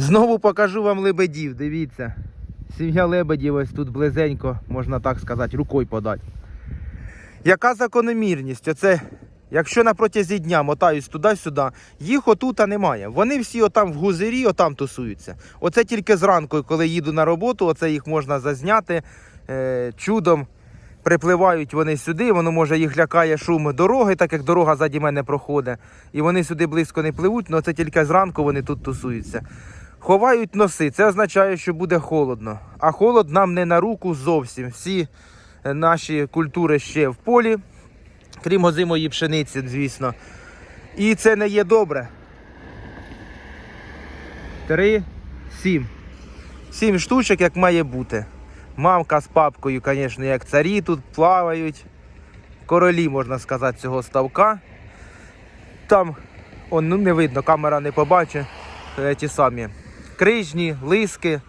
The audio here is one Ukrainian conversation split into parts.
Знову покажу вам лебедів, дивіться. Сім'я лебедів ось тут близенько, можна так сказати, рукою подати. Яка закономірність? Оце, якщо на протязі дня мотаюсь туди-сюди, їх отута немає. Вони всі отам в гузирі, отам тусуються. Оце тільки зранку, коли їду на роботу, оце їх можна зазняти. Е, чудом припливають вони сюди, воно може їх лякає шум дороги, так як дорога ззаді мене проходить. І вони сюди близько не пливуть, але це тільки зранку вони тут тусуються. Ховають носи, це означає, що буде холодно. А холод нам не на руку зовсім. Всі е, наші культури ще в полі, крім озимої пшениці, звісно. І це не є добре. Три, сім. Сім штучок, як має бути. Мамка з папкою, звісно, як царі тут плавають. Королі, можна сказати, цього ставка. Там, он, ну не видно, камера не побачить. е, Ті самі крижні, лиски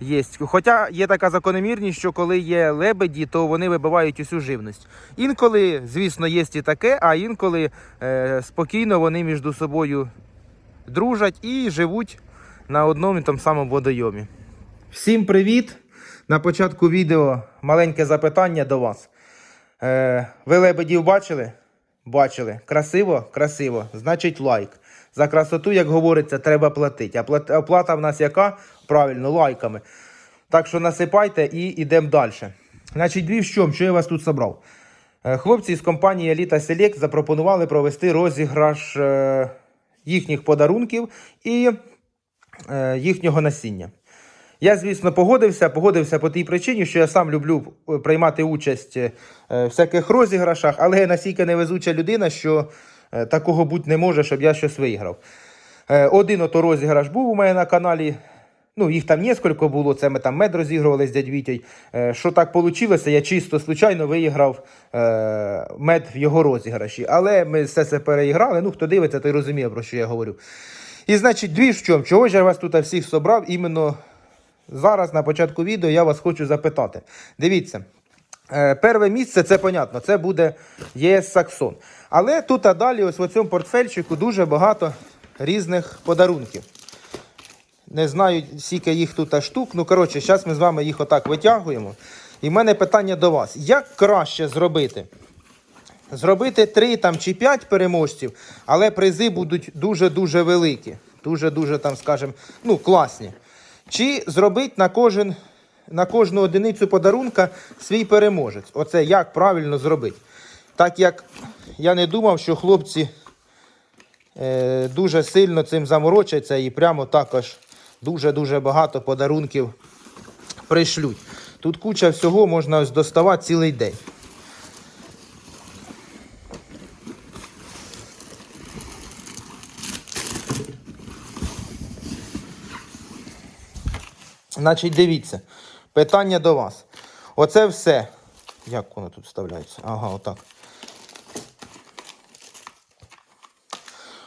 є. Хоча є така закономірність, що коли є лебеді, то вони вибивають усю живність. Інколи, звісно, є і таке, а інколи е, спокійно вони між собою дружать і живуть на одному і тому самому водойомі. Всім привіт! На початку відео маленьке запитання до вас. Е, ви лебедів бачили? Бачили. Красиво? Красиво. Значить лайк. За красоту, як говориться, треба платити. А оплата в нас яка? Правильно, лайками. Так що насипайте і йдемо далі. Значить, дві в чому, що я вас тут собрав? Е, Хлопці з компанії Elita Select запропонували провести розіграш е, їхніх подарунків і е, їхнього насіння. Я, звісно, погодився. Погодився по тій причині, що я сам люблю приймати участь в всяких розіграшах, але я настільки невезуча людина, що такого бути не може, щоб я щось виграв. Е, Один ото розіграш був у мене на каналі. Ну, їх там несколько було, це ми там мед розігрували з дядь Вітєю. Е, Що так вийшло, я чисто случайно виграв е, мед в його розіграші. Але ми все це переіграли. Ну, хто дивиться, той розуміє, про що я говорю. І значить, дві в чому? Чого ж я вас тут всіх собрав іменно зараз на початку відео я вас хочу запитати. Дивіться, е, перше місце це понятно, це буде ЄС Саксон. Але тут а далі, ось в цьому портфельчику дуже багато різних подарунків. Не знаю, скільки їх тут штук. Ну, коротше, зараз ми з вами їх отак витягуємо. І в мене питання до вас: як краще зробити? Зробити 3 там, чи 5 переможців, але призи будуть дуже-дуже великі. Дуже-дуже, там, скажімо, ну, класні. Чи зробити на кожен, на кожну одиницю подарунка свій переможець. Оце як правильно зробити. Так як я не думав, що хлопці е, дуже сильно цим заморочаться і прямо також дуже-дуже багато подарунків пришлють. Тут куча всього можна ось доставати цілий день. Значить, дивіться, питання до вас. Оце все. Як воно тут вставляється? Ага, отак.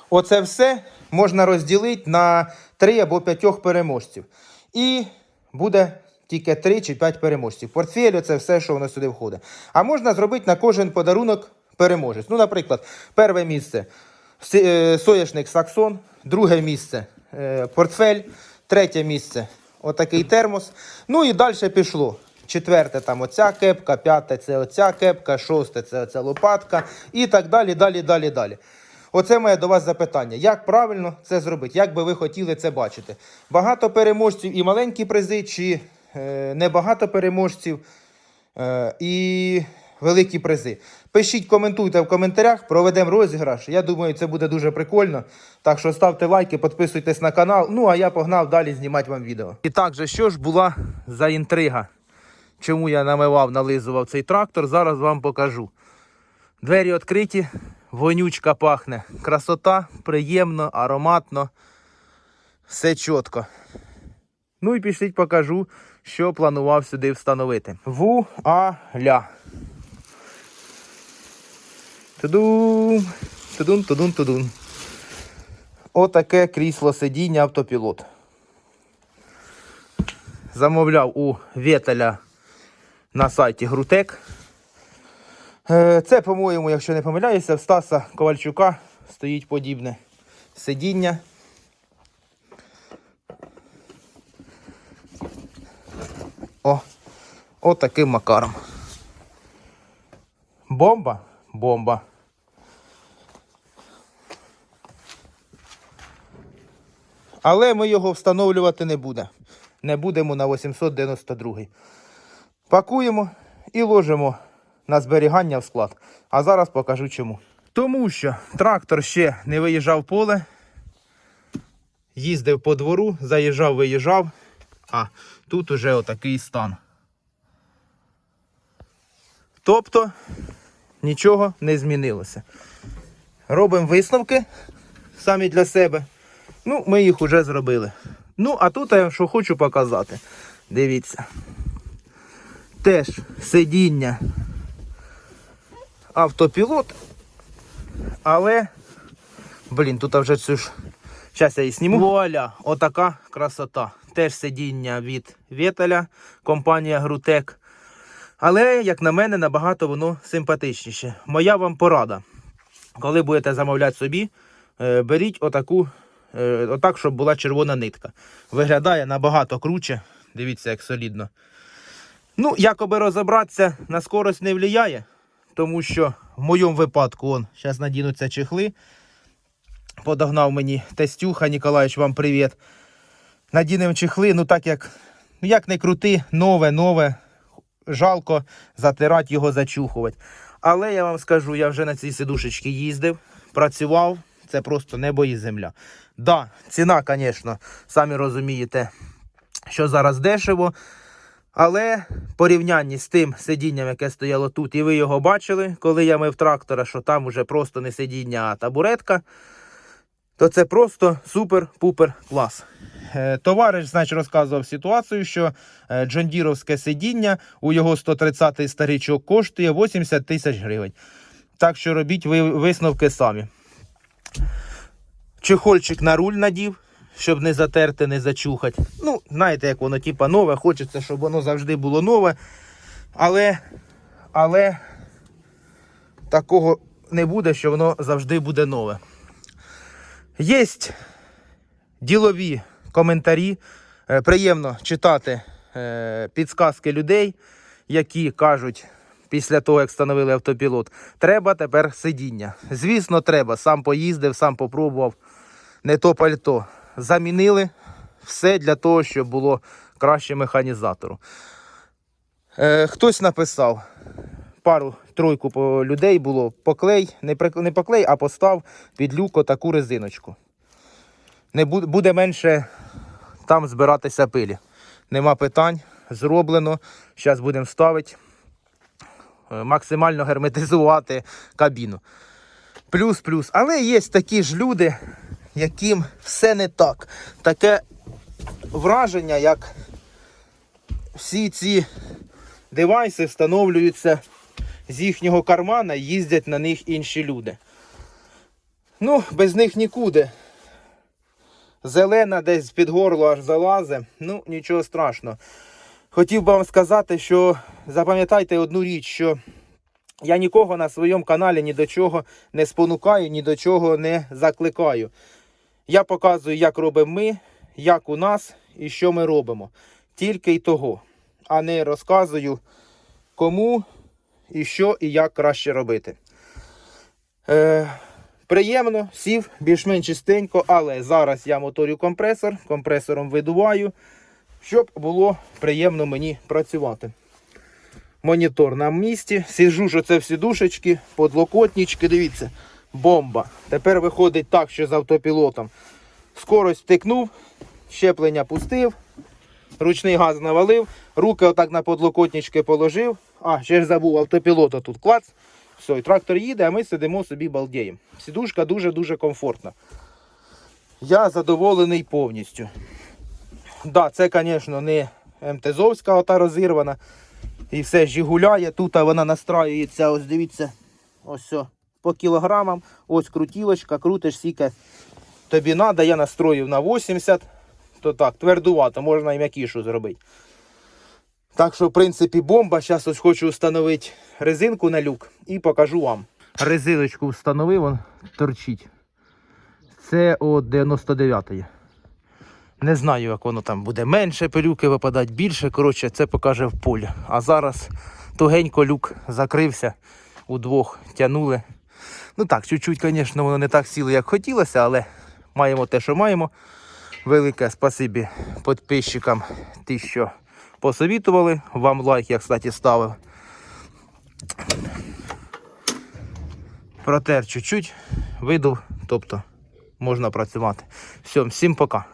Оце все можна розділити на 3 або 5 переможців. І буде тільки 3 чи 5 переможців. Портфель це все, що воно сюди входить. А можна зробити на кожен подарунок переможець. Ну, наприклад, перше місце е, соняшник Саксон, друге місце е, портфель, третє місце отакий термос. Ну і далі пішло. Четверте там оця кепка, п'яте це оця кепка, шосте це оця лопатка і так далі, далі, далі, далі. Оце моє до вас запитання. Як правильно це зробити? Як би ви хотіли це бачити? Багато переможців і маленькі призи, чи е, небагато переможців е, і великі призи? Пишіть, коментуйте в коментарях, проведемо розіграш. Я думаю, це буде дуже прикольно. Так що ставте лайки, підписуйтесь на канал. Ну а я погнав далі знімати вам відео. І так же, що ж була за інтрига? Чому я намивав, нализував цей трактор, зараз вам покажу. Двері відкриті, вонючка пахне. Красота, приємно, ароматно. Все чітко. Ну і пішліть покажу, що планував сюди встановити. Вуаля. Тудум, тудун, тудун-тудун. Отаке крісло сидіння автопілот. Замовляв у Вєтеля на сайті Грутек. Е, це, по-моєму, якщо не помиляюся, в Стаса Ковальчука стоїть подібне сидіння. О, отаким макаром. Бомба? Бомба. Але ми його встановлювати не будемо. Не будемо на 892. Пакуємо і ложимо на зберігання в склад. А зараз покажу чому. Тому що трактор ще не виїжджав в поле, їздив по двору, заїжджав, виїжджав. А тут уже отакий стан. Тобто нічого не змінилося. Робимо висновки самі для себе. Ну, ми їх вже зробили. Ну, а тут я що хочу показати. Дивіться. Теж сидіння автопілот. Але, блін, тут вже цю ж. Зараз я її сніму. Вуаля, отака красота. Теж сидіння від Вєтеля, компанія Грутек. Але, як на мене, набагато воно симпатичніше. Моя вам порада. Коли будете замовляти собі, е, беріть отаку, отак, щоб була червона нитка. Виглядає набагато круче. Дивіться, як солідно. Ну, якоби розібратися, на скорость не впливає, тому що в моєму випадку, он, зараз надінуться чехли. Подогнав мені Тестюха Ніколаєвич, вам привіт. Надінемо чехли, ну так як, ну як не крути, нове, нове. Жалко затирати його, зачухувати. Але я вам скажу, я вже на цій сидушечці їздив, працював, це просто небо і земля. Да, ціна, звісно, самі розумієте, що зараз дешево. Але порівнянні з тим сидінням, яке стояло тут, і ви його бачили, коли я мив трактора, що там уже просто не сидіння, а табуретка, то це просто супер-пупер клас. Е, Товариш, значить, розказував ситуацію, що е, джондіровське сидіння у його 130-й старичок коштує 80 тисяч гривень. Так що робіть ви висновки самі. Чехольчик на руль надів, щоб не затерти, не зачухати. Ну, знаєте, як воно, типа нове, хочеться, щоб воно завжди було нове. Але, але такого не буде, що воно завжди буде нове. Є ділові коментарі. Е, Приємно читати е, підсказки людей, які кажуть після того, як встановили автопілот, треба тепер сидіння. Звісно, треба. Сам поїздив, сам попробував. Не то пальто. Замінили все для того, щоб було краще механізатору. Е, хтось написав, пару тройку людей було поклей, не, не поклей, а постав під люко таку резиночку. Не бу- буде менше там збиратися пилі. Нема питань, зроблено. Зараз будемо ставити, максимально герметизувати кабіну. Плюс, плюс. Але є такі ж люди, яким все не так. Таке враження, як всі ці девайси встановлюються з їхнього кармана і їздять на них інші люди. Ну, без них нікуди. Зелена десь під горло аж залазе. Ну, нічого страшного. Хотів би вам сказати, що запам'ятайте одну річ, що я нікого на своєму каналі ні до чого не спонукаю, ні до чого не закликаю. Я показую, як робимо ми, як у нас і що ми робимо. Тільки й того. А не розказую, кому і що і як краще робити. Е, приємно, сів, більш-менш чистенько, але зараз я моторю компресор, компресором видуваю, щоб було приємно мені працювати. Монітор на місці. Сіжу, що це всі душечки, подлокотнички, дивіться, бомба. Тепер виходить так, що з автопілотом. Скорость втикнув, щеплення пустив, ручний газ навалив, руки отак на подлокотнички положив. А, ще ж забув, автопілота тут клац. Все, і трактор їде, а ми сидимо собі балдіємо. Сідушка дуже-дуже комфортна. Я задоволений повністю. Да, це, звісно, не МТЗовська ота розірвана. І все жигуляє. Тут вона настраюється, ось дивіться, ось по кілограмам. Ось крутілочка, крутиш скільки тобі треба. Я настроїв на 80, то так, твердувато, можна і м'якішу зробити. Так що, в принципі, бомба. Зараз ось хочу встановити резинку на люк і покажу вам. Резиночку встановив, он торчить. Це от 99-ї. Не знаю, як воно там буде менше пилюки випадати, більше. Коротше, це покаже в полі. А зараз тугенько люк закрився, удвох тянули. Ну так, чуть-чуть, звісно, воно не так сіло, як хотілося, але маємо те, що маємо. Велике спасибі підписчикам, ті, що посовітували. Вам лайк, я, кстати, ставив. Протер чуть-чуть, видув, тобто можна працювати. Все, всім пока.